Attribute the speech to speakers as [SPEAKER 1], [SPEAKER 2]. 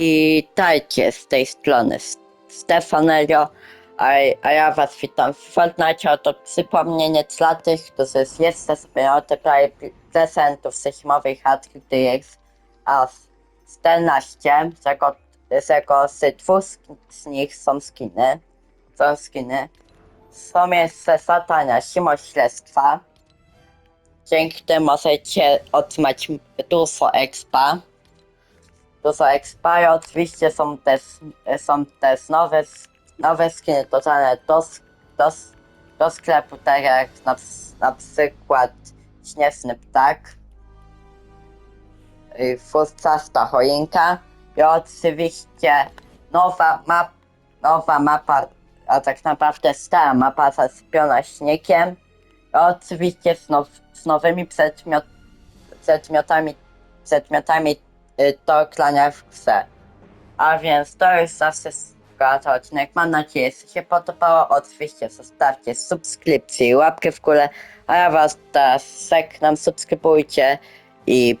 [SPEAKER 1] Witajcie z tej strony Stefanelio, a, a ja was witam w Fortnite. Oto przypomnienie dla tych, którzy jeszcze sobie odebrali prezentów z zimowej chatki, jest aż 14, z czego, z czego z dwóch z nich są skiny. Są skiny. Są jeszcze zadania zimośledztwa. Dzięki temu możecie otrzymać dużo expa dużo expa i oczywiście są też, są też nowe, nowe skiny dodane do, do, do sklepu, tak jak na, na przykład Śnieżny Ptak, Fuscasta Choinka. I oczywiście nowa, map, nowa mapa, a tak naprawdę stara mapa zasypiona śniegiem. I oczywiście z, now, z nowymi przedmiot, przedmiotami, przedmiotami do klania w grze. A więc to jest zawsze to odcinek. Mam nadzieję, że się podobało. Oczywiście zostawcie subskrypcję i łapkę w górę. A ja was teraz żegnam, subskrybujcie i